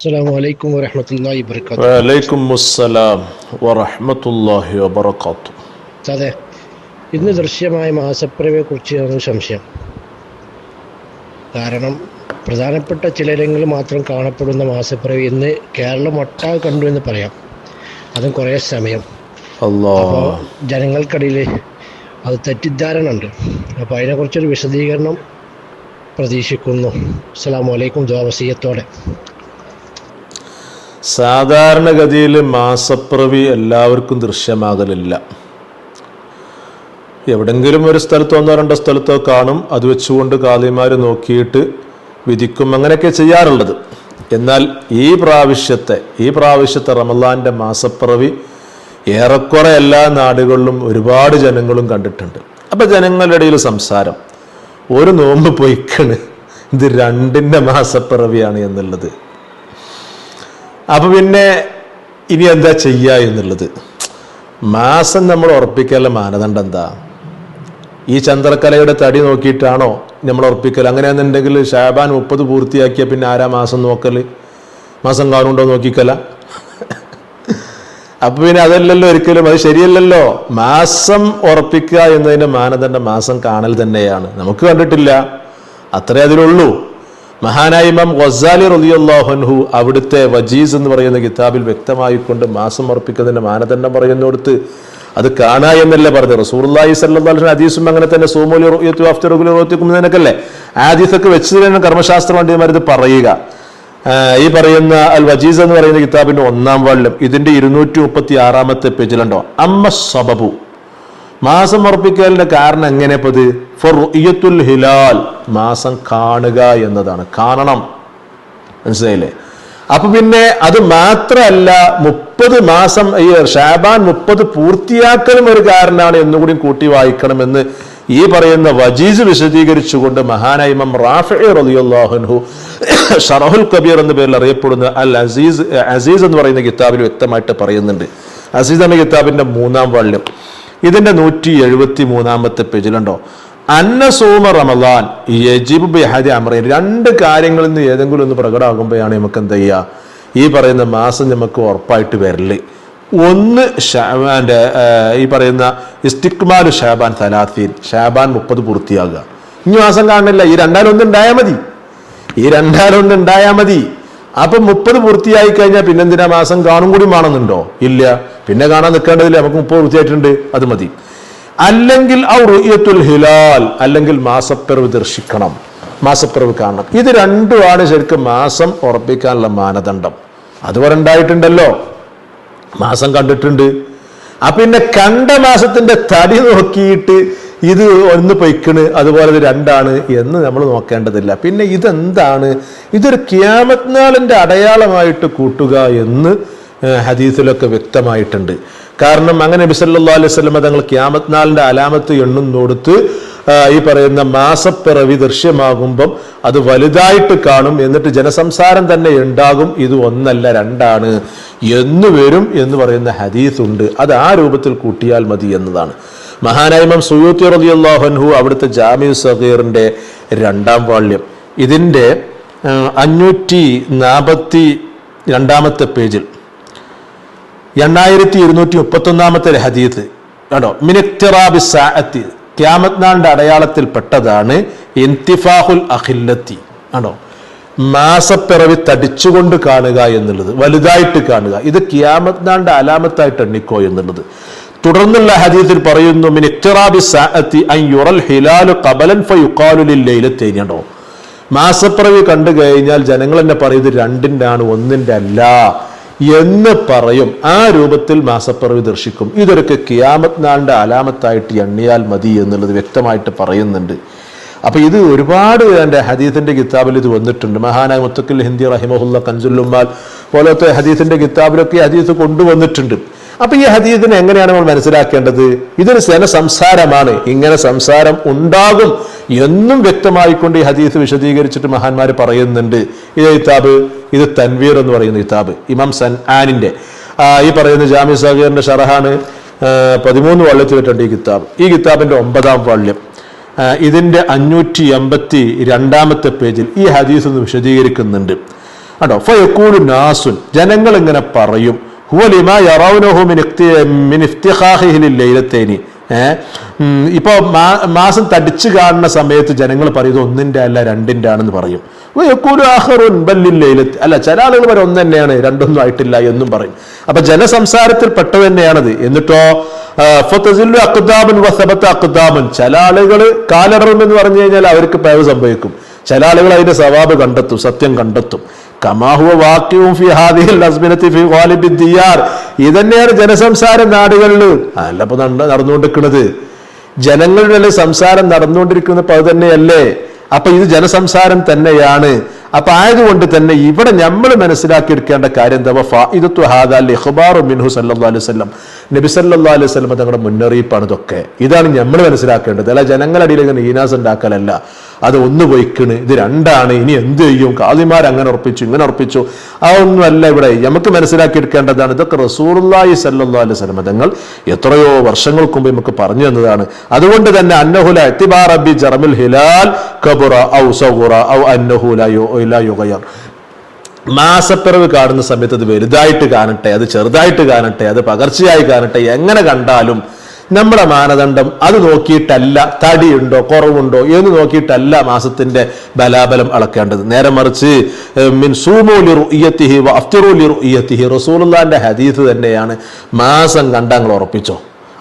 السلام عليكم ورحمة الله وبركاته വലൈക്കും അസ്സലാം വറഹ്മത്തുള്ളാഹി വബറകാത്തു അതെ ഇന്ന് ദൃശ്യമായ മാസപ്പിറവിയെ കുറിച്ചാണ് സംശയം കാരണം പ്രധാനപ്പെട്ട ചിലരങ്ങളിൽ മാത്രം കാണപ്പെടുന്ന മാസപ്പിറവി ഇന്ന് കേരളം ഒട്ടാകെ കണ്ടു എന്ന് പറയാം അതും കുറേ സമയം അല്ലാ അപ്പോൾ ജനങ്ങൾക്കിടയിൽ അത് തെറ്റിദ്ധാരണ ഉണ്ട് അപ്പോൾ അതിനെക്കുറിച്ചൊരു വിശദീകരണം പ്രതീക്ഷിക്കുന്നു അസ്സാം വലൈക്കും ദ്വാവസീയത്തോടെ സാധാരണഗതിയിൽ മാസപ്പിറവി എല്ലാവർക്കും ദൃശ്യമാകലില്ല. എവിടെങ്കിലും ഒരു സ്ഥലത്തോ ഒന്നോ രണ്ടോ സ്ഥലത്തോ കാണും അത് വെച്ചുകൊണ്ട് കാതിമാർ നോക്കിയിട്ട് വിധിക്കും അങ്ങനെയൊക്കെ ചെയ്യാറുള്ളത്. എന്നാൽ ഈ പ്രാവശ്യത്തെ ഈ പ്രാവശ്യത്തെ റമലാന്റെ മാസപ്പിറവി ഏറെക്കുറെ എല്ലാ നാടുകളിലും ഒരുപാട് ജനങ്ങളും കണ്ടിട്ടുണ്ട്. അപ്പം ജനങ്ങളുടെ ഇടയിൽ സംസാരം ഒരു നോമ്പ് പൊയ്ക്കണ് ഇത് രണ്ടിന്റെ മാസപ്പിറവിയാണ് എന്നുള്ളത്. അപ്പൊ പിന്നെ ഇനി എന്താ ചെയ്യുക എന്നുള്ളത്? മാസം നമ്മൾ ഉറപ്പിക്കാനുള്ള മാനദണ്ഡം എന്താ? ഈ ചന്ദ്രക്കലയുടെ തടി നോക്കിയിട്ടാണോ നമ്മൾ ഉറപ്പിക്കൽ അങ്ങനെയാണെന്നുണ്ടെങ്കിൽ ഷാബാൻ മുപ്പത് പൂർത്തിയാക്കിയ പിന്നെ ആരാ മാസം നോക്കൽ മാസം കാണുണ്ടോ നോക്കിക്കല? അപ്പോൾ പിന്നെ അതല്ലല്ലോ ഒരിക്കലും. അത് ശരിയല്ലല്ലോ. മാസം ഉറപ്പിക്കുക എന്നതിന്റെ മാനദണ്ഡം മാസം കാണൽ തന്നെയാണ്. നമുക്ക് കണ്ടിട്ടില്ല. അത്രേ അതിലുള്ളൂ. മഹാനായ ഇമാം ഗസാലി റലിയല്ലാഹുൻഹു അവിടുത്തെ വജീസ് എന്ന് പറയുന്ന കിതാബിൽ വ്യക്തമായിക്കൊണ്ട് മാസം അർപ്പിക്കുന്നതിന്റെ മാനദണ്ഡം പറയുന്നിടത്ത് അത് കാണാ എന്നല്ല പറഞ്ഞത്. റസൂർലായി സല്ലാഹു ഹദീസും അങ്ങനെ തന്നെ സോമോലി റോയത്തു ആദീസൊക്കെ വെച്ച് തന്നെ കർമ്മശാസ്ത്ര പണ്ഡിതന്മാരിത് പറയുക. ഈ പറയുന്ന അൽ വജീസ് എന്ന് പറയുന്ന കിതാബിന്റെ ഒന്നാം വാളിലും ഇതിന്റെ ഇരുന്നൂറ്റി മുപ്പത്തി ആറാമത്തെ പേജിലുണ്ടോ? അമ്മ സബബു. മാസം ഉറപ്പിക്കലിന്റെ കാരണം എങ്ങനെ പത് ഫോർ റുയത്തുൽ ഹിലാൽ. മാസം കാണുക എന്നതാണ്. കാണണം. മനസ്സിലായില്ലേ? അപ്പൊ പിന്നെ അത് മാത്രമല്ല മുപ്പത് മാസം ഈ ഷാബാൻ മുപ്പത് പൂർത്തിയാക്കലും ഒരു കാരണമാണ് എന്നുകൂടി കൂട്ടി വായിക്കണമെന്ന് ഈ പറയുന്ന വജീസ് വിശദീകരിച്ചുകൊണ്ട് മഹാനായ ഇമാം റാഫി ഷറഹുൽ കബീർ എന്ന പേരിൽ അറിയപ്പെടുന്ന അൽ അസീസ് അസീസ് എന്ന് പറയുന്ന കിതാബിൽ വ്യക്തമായിട്ട് പറയുന്നുണ്ട്. അസീസ് എന്ന കിതാബിന്റെ മൂന്നാം വാള്യം ഇതിന്റെ നൂറ്റി എഴുപത്തി മൂന്നാമത്തെ പേജിലുണ്ടോ അന്നസൂമ റമദാൻ യജിബ് ബിഹാദി അമറ രണ്ട് കാര്യങ്ങളിൽ നിന്ന് ഏതെങ്കിലും ഒന്ന് പ്രകടമാകുമ്പോഴാണ് നമുക്ക് എന്ത് ചെയ്യുക ഈ പറയുന്ന മാസം നമുക്ക് ഉറപ്പായിട്ട് വരൽ. ഒന്ന് ഷാബാന്റെ ഈ പറയുന്ന ഇസ്തിക്മാലു ഷാബാൻ സലാത്തീൻ ഷാബാൻ മുപ്പത് പൂർത്തിയാകുക. ഇനി മാസം കാണില്ല ഈ രണ്ടാലൊന്നും ഉണ്ടായാൽ മതി. ഈ രണ്ടാലൊന്നും ഉണ്ടായാൽ മതി. അപ്പൊ മുപ്പത് പൂർത്തിയായി കഴിഞ്ഞാൽ പിന്നെന്തിനാ മാസം കാണും കൂടി വേണമെന്നുണ്ടോ ഇല്ല. പിന്നെ കാണാൻ നിൽക്കേണ്ടതില്ല. നമുക്ക് മുപ്പത് പൂർത്തിയായിട്ടുണ്ട്. അത് മതി. അല്ലെങ്കിൽ ഹിലാൽ അല്ലെങ്കിൽ മാസപ്പിറവ് ദർശിക്കണം. മാസപ്പിറവ് കാണണം. ഇത് രണ്ടുമാണ് ശരിക്കും മാസം ഉറപ്പിക്കാനുള്ള മാനദണ്ഡം. അതുവരെ ഉണ്ടായിട്ടുണ്ടല്ലോ. മാസം കണ്ടിട്ടുണ്ട്. ആ പിന്നെ കണ്ട മാസത്തിന്റെ തടി നോക്കിയിട്ട് ഇത് ഒന്ന് പൊയ്ക്കണ് അതുപോലെ ഇത് രണ്ടാണ് എന്ന് നമ്മൾ നോക്കേണ്ടതില്ല. പിന്നെ ഇതെന്താണ്? ഇതൊരു ക്യാമത്നാളിന്റെ അടയാളമായിട്ട് കൂട്ടുക എന്ന് ഹദീസിലൊക്കെ വ്യക്തമായിട്ടുണ്ട്. കാരണം അങ്ങനെ ബിസല്ലാ അലൈഹി സ്വലമ തങ്ങൾ ക്യാമത്നാളിന്റെ അലാമത്ത് എണ്ണും കൊടുത്ത് ഈ പറയുന്ന മാസപ്പിറവി ദൃശ്യമാകുമ്പം അത് വലുതായിട്ട് കാണും എന്നിട്ട് ജനസംസാരം തന്നെ ഉണ്ടാകും ഇത് ഒന്നല്ല രണ്ടാണ് എന്ന് വരും എന്ന് പറയുന്ന ഹദീസ് ഉണ്ട് അത് ആ രൂപത്തിൽ കൂട്ടിയാൽ മതി എന്നതാണ്. മഹാനായ്മം സുയൂത്തി റളിയല്ലാഹു അവിടുത്തെ ജാമിയു സഗീറിന്റെ രണ്ടാം വാള്യം. ഇതിന്റെ അഞ്ഞൂറ്റി നാൽപ്പത്തി രണ്ടാമത്തെ പേജിൽ. എണ്ണായിരത്തി ഇരുന്നൂറ്റി മുപ്പത്തൊന്നാമത്തെ ഹദീത്ത് കേട്ടോ മിനക്തിറാബി സാഅത്തി. ക്യാമത് അടയാളത്തിൽ പെട്ടതാണ് ഇന്തിഫാഹുൽ അഖില്ലത്തി. ആണോ മാസപ്പിറവി തടിച്ചുകൊണ്ട് കാണുക എന്നുള്ളത് വലുതായിട്ട് കാണുക. ഇത് ക്യാമത് നാളിന്റെ അലാമത്തായിട്ട് എണ്ണിക്കോ എന്നുള്ളത്. തുടർന്നുള്ള ഹദീസിൽ പറയുന്നു സാഅത്തി അൻ യുറൽ ഖബലൻ മാസപ്പിറവി കണ്ടു കഴിഞ്ഞാൽ ജനങ്ങൾ എന്നെ പറയുന്നത് രണ്ടിന്റെ ആണ് ഒന്നിന്റെ അല്ല എന്ന് പറയും. ആ രൂപത്തിൽ മാസപ്പിറവി ദർശിക്കും. ഇതൊക്കെ കിയാമത് നാളിന്റെ അലാമത്തായിട്ട് എണ്ണിയാൽ മതി എന്നുള്ളത് വ്യക്തമായിട്ട് പറയുന്നുണ്ട്. അപ്പൊ ഇത് ഒരുപാട് എന്റെ ഹദീസിന്റെ കിതാബിൽ ഇത് വന്നിട്ടുണ്ട്. മഹാനായ മുത്തക്കിൽ ഹിന്ദി റഹിമഹുല്ല കഞ്ചുല്ലുമാൽ പോലത്തെ ഹദീസിന്റെ കിതാബിലൊക്കെ ഹദീസ് കൊണ്ടുവന്നിട്ടുണ്ട്. അപ്പൊ ഈ ഹദീദിനെ എങ്ങനെയാണ് നമ്മൾ മനസ്സിലാക്കേണ്ടത്? ഇതൊരു സേന സംസാരമാണ്. ഇങ്ങനെ സംസാരം ഉണ്ടാകും എന്നും വ്യക്തമായിക്കൊണ്ട് ഈ ഹദീസ് വിശദീകരിച്ചിട്ട് മഹാന്മാർ പറയുന്നുണ്ട്. ഇത് ഇതാബ് ഇത് തൻവീർ എന്ന് പറയുന്ന കിതാബ് ഇമാം സൻ ആനിന്റെ ഈ പറയുന്ന ജാമി സാഗറിന്റെ ഷറഹാണ് പതിമൂന്ന് വള്ളത്തിലിട്ടുണ്ട് ഈ കിതാബ്. ഈ കിതാബിന്റെ ഒമ്പതാം വള്യം ഇതിന്റെ അഞ്ഞൂറ്റി എൺപത്തി രണ്ടാമത്തെ പേജിൽ ഈ ഹദീസ് ഒന്ന് വിശദീകരിക്കുന്നുണ്ട്. കേട്ടോ ഫയക്കൂലു നാസുൻ. ജനങ്ങൾ ഇങ്ങനെ പറയും. ഹുവ ലിമാ യറൗനഹു മിൻ ഇഖ്തി- മിൻ ഇഫ്തിഖാഹിഹി ലില്ലൈലത്തൈനി ഏഹ് ഇപ്പൊ മാ- മാസം തടിച്ചു കാണുന്ന സമയത്ത് ജനങ്ങൾ പറയുന്നത് ഒന്നിന്റെ അല്ല രണ്ടിന്റെ ആണെന്ന് പറയും. അല്ല ചില ആളുകൾ പറയും ഒന്ന് തന്നെയാണ് രണ്ടൊന്നും ആയിട്ടില്ല എന്നും പറയും. അപ്പൊ ജനസംസാരത്തിൽ പെട്ടത് തന്നെയാണത്. എന്നിട്ടോ അക്കുദാമൻ അഖ്ദാമുൻ ചില ആളുകൾ കാലടറും എന്ന് പറഞ്ഞു കഴിഞ്ഞാൽ അവർക്ക് പിഴവ് സംഭവിക്കും. ചില ആളുകൾ അതിന്റെ സവാബ് കണ്ടെത്തും സത്യം കണ്ടെത്തും. കമാഹുവ വാക്യവും ഫി ഹാദിഹിൽ അസ്മിനത്തി ഫി ഖാലിബി ഇതന്നെയാണ് ജനസംസാര നാടുകളിൽ അല്ല ഇപ്പൊ നട- നടന്നുകൊണ്ടിരിക്കുന്നത് ജനങ്ങളുടെ സംസാരം നടന്നുകൊണ്ടിരിക്കുന്നത് പത് തന്നെയല്ലേ? അപ്പൊ ഇത് ജനസംസാരം തന്നെയാണ്. അപ്പൊ ആയതുകൊണ്ട് തന്നെ ഇവിടെ നമ്മൾ മനസ്സിലാക്കി എടുക്കേണ്ട കാര്യം മിൻഹു അലൈഹി നബി സല്ലല്ലാഹു അലൈഹി സ്വലം തങ്ങളുടെ മുന്നറിയിപ്പാണ് ഇതൊക്കെ. ഇതാണ് നമ്മൾ മനസ്സിലാക്കേണ്ടത്. അല്ല ജനങ്ങളുടെ ഇങ്ങനെ ഈനാസ് ഉണ്ടാക്കലല്ല. അത് ഒന്ന് പൊയ്ക്കണ്. ഇത് രണ്ടാണ്. ഇനി എന്ത് ചെയ്യും? കാദിമാർ അങ്ങനെ ഉറപ്പിച്ചു ഇങ്ങനെ ഉറപ്പിച്ചു. അതൊന്നുമല്ല ഇവിടെ. നമുക്ക് മനസ്സിലാക്കിയെടുക്കേണ്ടതാണ് ഇതൊക്കെ റസൂർലായി സല്ലി അലൈഹി എത്രയോ വർഷങ്ങൾക്ക് മുമ്പ് നമുക്ക് പറഞ്ഞു തന്നതാണ്. അതുകൊണ്ട് തന്നെ അന്നഹുല എത്തിബാർ ജറമിൽ ഹിലാൽ കബുറ ഔ സൗറ ഔ അന്നഹുല മാസപ്പിറവ് കാണുന്ന സമയത്ത് അത് വലുതായിട്ട് കാണട്ടെ അത് ചെറുതായിട്ട് കാണട്ടെ അത് പകർച്ചയായി കാണട്ടെ എങ്ങനെ കണ്ടാലും നമ്മുടെ മാനദണ്ഡം അത് നോക്കിയിട്ടല്ല തടിയുണ്ടോ കുറവുണ്ടോ എന്ന് നോക്കിയിട്ടല്ല മാസത്തിന്റെ ബലാബലം അളക്കേണ്ടത്. നേരെ മറിച്ച് മിൻ സൂമൂലി റുഇയത്തിഹി വ അഫ്തിറൂലി റുഇയത്തിഹി റസൂലുള്ളാന്റെ ഹദീസ് തന്നെയാണ് മാസം കണ്ടങ്ങൾ ഉറപ്പിച്ചോ.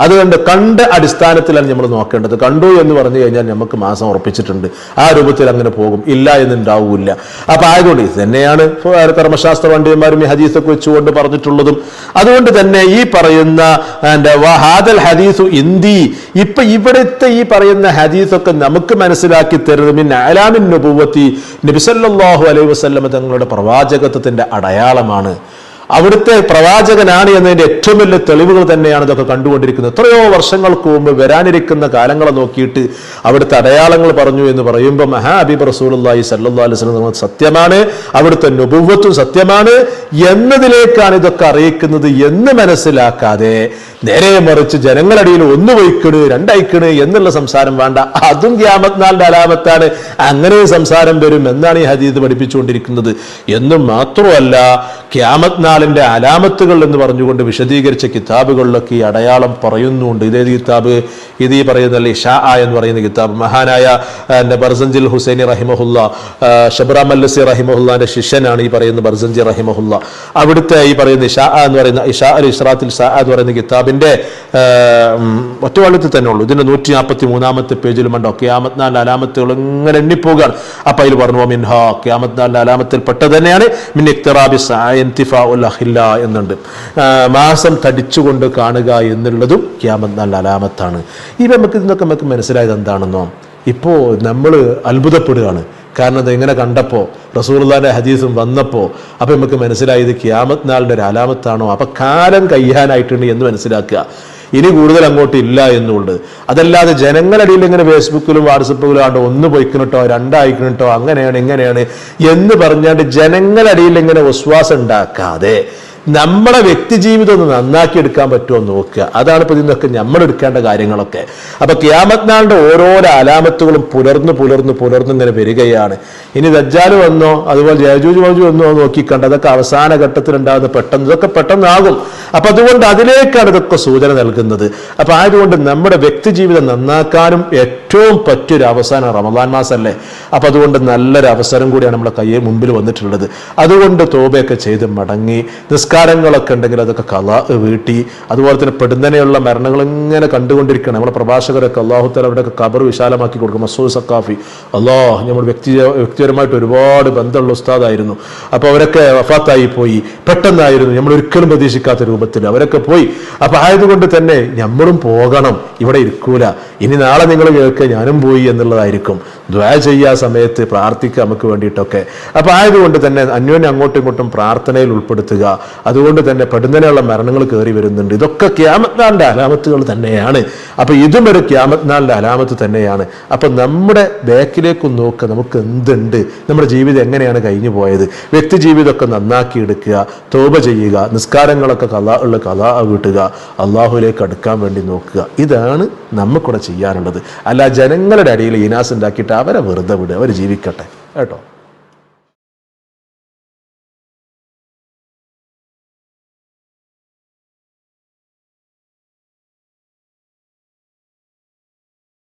അതുകൊണ്ട് കണ്ട അടിസ്ഥാനത്തിലാണ് നമ്മൾ നോക്കേണ്ടത്. കണ്ടു എന്ന് പറഞ്ഞു കഴിഞ്ഞാൽ നമുക്ക് മാസം ഉറപ്പിച്ചിട്ടുണ്ട്. ആ രൂപത്തിൽ അങ്ങനെ പോകും. ഇല്ല എന്നുണ്ടാവില്ല. അപ്പൊ ആയതുകൊണ്ട് ഇത് തന്നെയാണ് ധർമ്മശാസ്ത്ര പണ്ഡിതന്മാരും ഈ ഹദീസൊക്കെ വെച്ചുകൊണ്ട് പറഞ്ഞിട്ടുള്ളതും. അതുകൊണ്ട് തന്നെ ഈ പറയുന്ന എന്റെ വഹാദൽ ഹദീസു ഇന്ദി. ഇപ്പൊ ഇവിടുത്തെ ഈ പറയുന്ന ഹദീസൊക്കെ നമുക്ക് മനസ്സിലാക്കി തരുന്നത് മിൻ അലാമിൻ നുബുവത്തി നബിസല്ലാഹു അലൈഹി വസല്ലമ തങ്ങളുടെ പ്രവാചകത്വത്തിന്റെ അടയാളമാണ്. അവിടുത്തെ പ്രവാചകനാണ് എന്നതിന്റെ ഏറ്റവും വലിയ തെളിവുകൾ തന്നെയാണ് ഇതൊക്കെ കണ്ടുകൊണ്ടിരിക്കുന്നത്. എത്രയോ വർഷങ്ങൾക്ക് മുമ്പ് വരാനിരിക്കുന്ന കാലങ്ങളെ നോക്കിയിട്ട് അവിടുത്തെ അടയാളങ്ങൾ പറഞ്ഞു എന്ന് പറയുമ്പോൾ മഹാ അബിബ് റസൂലി സല്ലാസ്ലം സത്യമാണ് അവിടുത്തെ നുപുവത്തും സത്യമാണ് എന്നതിലേക്കാണ് ഇതൊക്കെ അറിയിക്കുന്നത് എന്ന് മനസ്സിലാക്കാതെ നേരെ മറിച്ച് ജനങ്ങളടിയിൽ ഒന്ന് വയ്ക്കണ് രണ്ടയക്കണ് എന്നുള്ള സംസാരം വേണ്ട. അതും ക്യാമത്നാളിന്റെ അലാമത്താണ്. അങ്ങനെ സംസാരം വരും എന്നാണ് ഈ ഹദീദ് പഠിപ്പിച്ചുകൊണ്ടിരിക്കുന്നത്. എന്നും മാത്രമല്ല ക്യാമത്നാളിന്റെ അലാമത്തുകൾ എന്ന് പറഞ്ഞുകൊണ്ട് വിശദീകരിച്ച കിതാബുകളിലൊക്കെ ഈ അടയാളം പറയുന്നുണ്ട്. ഇതേത് കിതാബ്? ഇത് ഈ പറയുന്ന ആ എന്ന് പറയുന്ന കിതാബ്. മഹാനായ ബർസഞ്ചിൽ ഹുസൈനി റഹിമഹുല്ല ഷബ്രാം മല്ലസി റഹിമഹുല്ലാന്റെ ശിഷ്യനാണ് ഈ പറയുന്ന ബർസഞ്ചി റഹിമഹുല്ല. അവിടുത്തെ ഈ പറയുന്ന ഇഷാ എന്ന് പറയുന്ന ഇഷാ അൽ ഇഷ്റാത്തിൽ ഷാ എന്ന് പറയുന്ന കിതാബിന്റെ ഉം, ഒറ്റവാളത്തിൽ തന്നെ ഉള്ളൂ. ഇതിന്റെ നൂറ്റി നാൽപ്പത്തി മൂന്നാമത്തെ പേജിലും ഉണ്ടോ ക്യാമത് നാലിന്റെ അലാമത്തുകൾ ഇങ്ങനെ എണ്ണിപ്പോവുകയാണ് അപ്പൊ അതിൽ പറഞ്ഞു മിൻഹ ക്യാമത് നാലിന്റെ അലാമത്തിൽ പെട്ടത് തന്നെയാണ്. മിൻ എന്നുണ്ട്. മാസം തടിച്ചുകൊണ്ട് കാണുക എന്നുള്ളതും ക്യാമത് നാലിന്റെ അലാമത്താണ്. ഈ നമുക്ക് ഇതൊക്കെ നമുക്ക് മനസ്സിലായത് എന്താണെന്നോ? ഇപ്പോൾ നമ്മൾ അത്ഭുതപ്പെടുകയാണ്. കാരണം ഇങ്ങനെ കണ്ടപ്പോൾ റസൂർദാന്റെ ഹദീസും വന്നപ്പോൾ അപ്പം നമുക്ക് മനസ്സിലായത് ക്യാമത് നാളിന്റെ ഒരു അലാമത്താണോ? അപ്പം കാലം കയ്യാനായിട്ടുണ്ട് എന്ന് മനസ്സിലാക്കുക. ഇനി കൂടുതൽ അങ്ങോട്ട് ഇല്ല എന്നുള്ളത് അതല്ലാതെ ജനങ്ങളിടയിൽ ഇങ്ങനെ ഫേസ്ബുക്കിലും വാട്സപ്പിലും ആണ്ട് ഒന്ന് പൊയ്ക്കണിട്ടോ രണ്ടായിക്കണിട്ടോ അങ്ങനെയാണ് ഇങ്ങനെയാണ് എന്ന് പറഞ്ഞാണ്ട് ജനങ്ങളടിയിൽ ഇങ്ങനെ വിശ്വാസം ഉണ്ടാക്കാതെ നമ്മളെ വ്യക്തി ജീവിതം ഒന്ന് നന്നാക്കി എടുക്കാൻ പറ്റുമോ നോക്കുക. അതാണ് ഇപ്പൊ ഇതിനൊക്കെ നമ്മൾ എടുക്കേണ്ട കാര്യങ്ങളൊക്കെ. അപ്പൊ ക്യാമത്നാളിന്റെ ഓരോരോ അലാമത്തുകളും പുലർന്ന് പുലർന്ന് പുലർന്ന് ഇങ്ങനെ വരികയാണ്. ഇനി ദജ്ജാൽ വന്നോ അതുപോലെ ജയജൂജ് മജു വന്നോ നോക്കിക്കണ്ട അതൊക്കെ അവസാന ഘട്ടത്തിൽ ഉണ്ടാകുന്ന പെട്ടെന്ന് ഇതൊക്കെ പെട്ടെന്നാകും. അപ്പൊ അതുകൊണ്ട് അതിലേക്കാണ് ഇതൊക്കെ സൂചന നൽകുന്നത്. അപ്പൊ ആയതുകൊണ്ട് നമ്മുടെ വ്യക്തി ജീവിതം നന്നാക്കാനും ഏറ്റവും പറ്റിയൊരു അവസാനം റമദാൻ മാസമല്ലേ അപ്പൊ അതുകൊണ്ട് നല്ലൊരു അവസരം കൂടിയാണ് നമ്മുടെ കയ്യെ മുമ്പിൽ വന്നിട്ടുള്ളത്. അതുകൊണ്ട് തോബയൊക്കെ ചെയ്ത് മടങ്ങി. നിസ്കാരങ്ങളൊക്കെ ഉണ്ടെങ്കിൽ അതൊക്കെ കല വീട്ടി. അതുപോലെ തന്നെ പെടുന്നനെയുള്ള മരണങ്ങൾ ഇങ്ങനെ കണ്ടുകൊണ്ടിരിക്കണം നമ്മുടെ പ്രഭാഷകരൊക്കെ അള്ളാഹുത്തല അവിടെയൊക്കെ കബർ വിശാലമാക്കി കൊടുക്കും. മസൂദ് സക്കാഫി അള്ളാഹ് നമ്മൾ വ്യക്തി വ്യക്തിപരമായിട്ട് ഒരുപാട് ബന്ധമുള്ള ഉസ്താദായിരുന്നു. അപ്പോൾ അവരൊക്കെ വഫാത്തായി പോയി. പെട്ടെന്നായിരുന്നു. നമ്മൾ ഒരിക്കലും പ്രതീക്ഷിക്കാത്ത രൂപത്തിൽ അവരൊക്കെ പോയി. അപ്പൊ ആയതുകൊണ്ട് തന്നെ നമ്മളും പോകണം. ഇവിടെ ഇരിക്കൂല. ഇനി നാളെ നിങ്ങൾ കേൾക്കുക ഞാനും പോയി എന്നുള്ളതായിരിക്കും. ദ്വാ ചെയ്യാ സമയത്ത് പ്രാർത്ഥിക്കുക നമുക്ക് വേണ്ടിയിട്ടൊക്കെ. അപ്പൊ ആയതുകൊണ്ട് തന്നെ അന്യോന്യം അങ്ങോട്ടും ഇങ്ങോട്ടും പ്രാർത്ഥനയിൽ ഉൾപ്പെടുത്തുക. അതുകൊണ്ട് തന്നെ പെടുന്നതിനുള്ള മരണങ്ങൾ കയറി വരുന്നുണ്ട്. ഇതൊക്കെ ക്യാമത്നാളിന്റെ അലാമത്തുകൾ തന്നെയാണ്. അപ്പൊ ഇതും ഒരു ക്യാമത്നാളിന്റെ അലാമത്ത് തന്നെയാണ്. അപ്പൊ നമ്മുടെ ബാക്കിലേക്ക് നോക്കുക നമുക്ക് എന്തുണ്ട്? നമ്മുടെ ജീവിതം എങ്ങനെയാണ് കഴിഞ്ഞു പോയത്? വ്യക്തി ജീവിതമൊക്കെ നന്നാക്കി എടുക്കുക തോപ ചെയ്യുക നിസ്കാരങ്ങളൊക്കെ കഥ ഉള്ള കഥ വീട്ടുക അള്ളാഹുലേക്ക് അടുക്കാൻ വേണ്ടി നോക്കുക. ഇതാണ് നമുക്കിവിടെ ചെയ്യാനുള്ളത്. അല്ല ജനങ്ങളുടെ അടിയിൽ ഇനാസ് ഉണ്ടാക്കിയിട്ട് അവരെ വെറുതെ വിടുക. അവർ ജീവിക്കട്ടെ. കേട്ടോ?